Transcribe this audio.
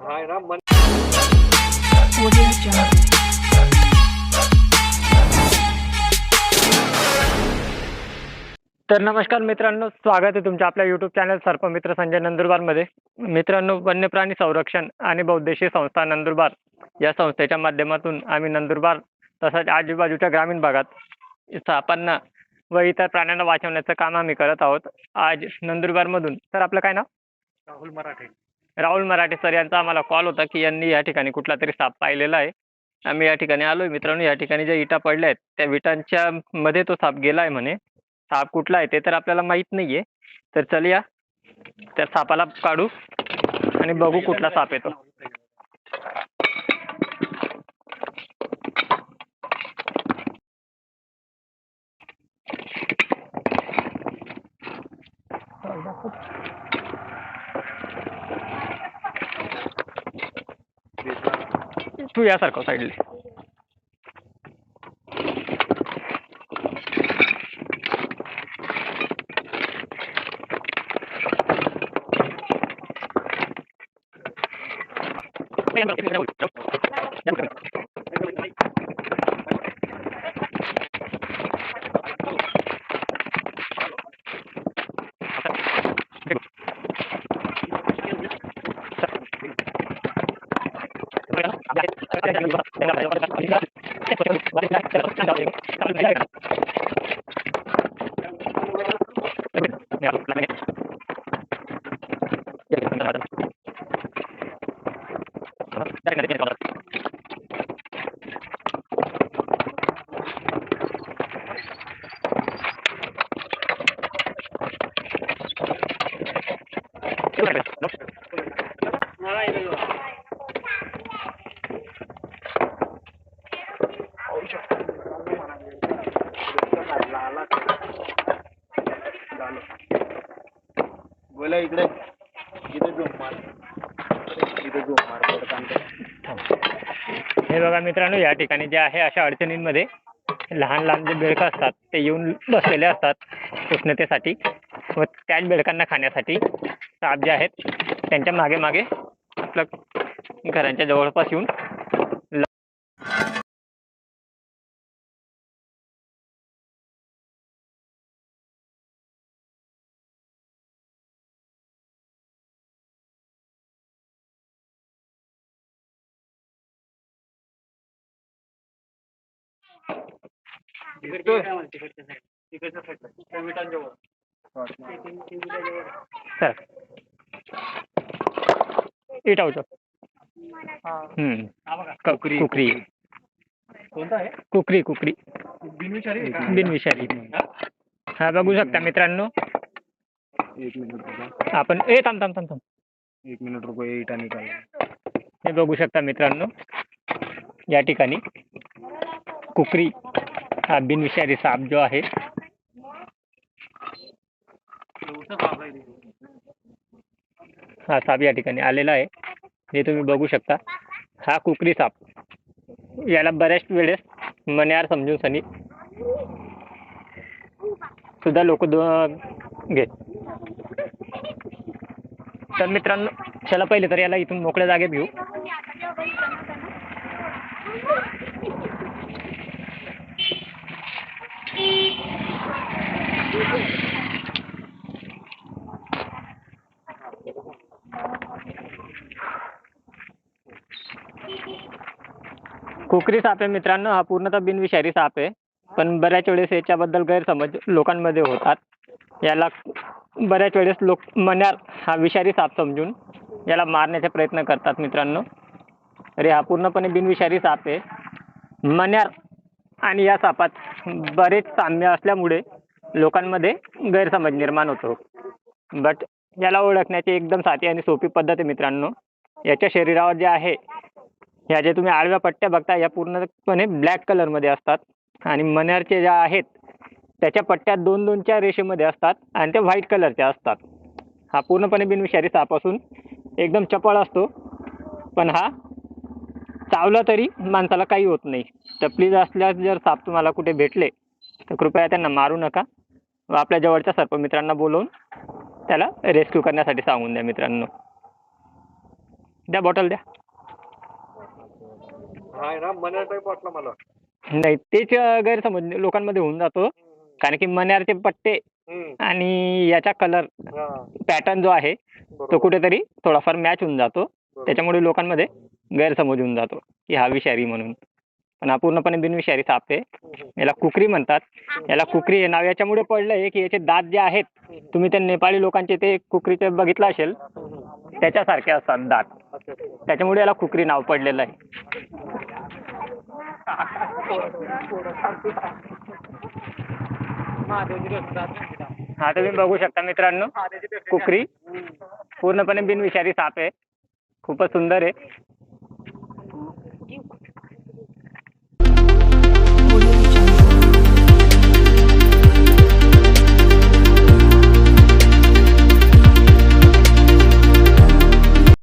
हाय ना मन Audio Jungle. तर नमस्कार मित्रांनो स्वागत आहे तुमच्या आपल्या युट्यूब चॅनल सर्पमित्र संजय नंदुरबारमध्ये. मित्रांनो वन्यप्राणी संरक्षण आणि बौद्देशी संस्था नंदुरबार या संस्थेच्या माध्यमातून आम्ही नंदुरबार तसंच आजूबाजूच्या ग्रामीण भागात सापांना व इतर प्राण्यांना वाचवण्याचं काम आम्ही करत आहोत. आज नंदुरबारमधून. तर आपलं काय नाव? राहुल मराठे. राहुल मराठे सर यांचा आम्हाला कॉल होता की यांनी या ठिकाणी कुठला तरी साप पाहिलेला आहे. आम्ही या ठिकाणी आलोय. मित्रांनो या ठिकाणी ज्या इटा पडल्या आहेत त्या विटांच्या मध्ये तो साप गेला आहे म्हणे. साप कुठला आहे ते तर आपल्याला माहीत नाहीये. तर चल या. त्या सापाला काढू आणि बघू कुठला साप येतो. तू यासारखं साईडला Gracias. बोला इकडे. इथे झोप मार. इथे झोप मार. हे बघा मित्रांनो या ठिकाणी जे आहे अशा अडचणींमध्ये लहान लहान जे बेडकं असतात ते येऊन बसलेले असतात उष्णतेसाठी व त्याच बेडकांना खाण्यासाठी. साप जे आहेत त्यांच्या मागे मागे आपलं घरांच्या जवळपास येऊन सर हम्म. कुकरी. कुकरी. कोणता आहे? कुकरी कुकरी. बिनविषारी? बिनविषारी. हा? बघू शकता मित्रांनो. एक मिनिट रुपये आपण ए थांब थांब थांब थांब. एक मिनिट रुपये हे बघू शकता मित्रांनो. या ठिकाणी. कुकरी हा बिनविषारी साप जो आहे. हा साप या ठिकाणी आलेला आहे. हे तुम्ही बघू शकता. हा कुकरी साप. याला बऱ्याच वेळेस मण्यार समजून सनी सुद्धा लोक घेत. तर मित्रांनो चला पहिले तर याला इथून मोकळ्या जागेत घेऊ. कोकरी साप आहे मित्रांनो हा पूर्णतः बिनविषारी साप आहे पण बऱ्याच वेळेस याच्याबद्दल गैरसमज लोकांमध्ये होतात. याला बऱ्याच वेळेस लोक मण्यार हा विषारी साप समजून याला मारण्याचा प्रयत्न करतात मित्रांनो. अरे हा पूर्णपणे बिनविषारी साप आहे. मण्यार आणि या सापात बरेच साम्य असल्यामुळे लोकांमध्ये गैरसमज निर्माण होतो. बट याला ओळखण्याची एकदम साधी आणि सोपी पद्धत आहे मित्रांनो. याच्या शरीरावर जे आहे ह्या जे तुम्ही आडव्या पट्ट्या बघता या पूर्णपणे ब्लॅक कलरमध्ये असतात. आणि मनरचे ज्या आहेत त्याच्या पट्ट्या दोन दोनच्या रेषेमध्ये असतात आणि त्या व्हाईट कलरच्या असतात. हा पूर्णपणे बिनविषारी साप असून एकदम चपळ असतो. पण हा चावला तरी माणसाला काही होत नाही. तर प्लीज असल्यास जर साप तुम्हाला कुठे भेटले तर कृपया त्यांना मारू नका. आपल्या जवळच्या सर्पमित्रांना बोलवून त्याला रेस्क्यू करण्यासाठी सांगून द्या मित्रांनो. द्या बॉटल द्या. मला. नाही तेच गैरसमज लोकांमध्ये होऊन जातो. कारण की मण्यारचे पट्टे. आणि याचा कलर पॅटर्न जो आहे तो. कुठेतरी थोडाफार मॅच होऊन जातो. त्याच्यामुळे लोकांमध्ये गैरसमज होऊन जातो. की हा विषारी म्हणून. पण हा पूर्णपणे बिनविषारी साप आहे. याला कुकरी म्हणतात. याला कुकरी हे नाव याच्यामुळे पडलं आहे की याचे दात जे आहेत तुम्ही ते नेपाळी लोकांचे ते कुकरीचे बघितलं असेल त्याच्यासारखे असतात दात. त्याच्यामुळे याला कुकरी नाव पडलेलं आहे. हा तुम्ही बघू शकता मित्रांनो. कुकरी पूर्णपणे बिनविषारी साप आहे. खूपच सुंदर आहे.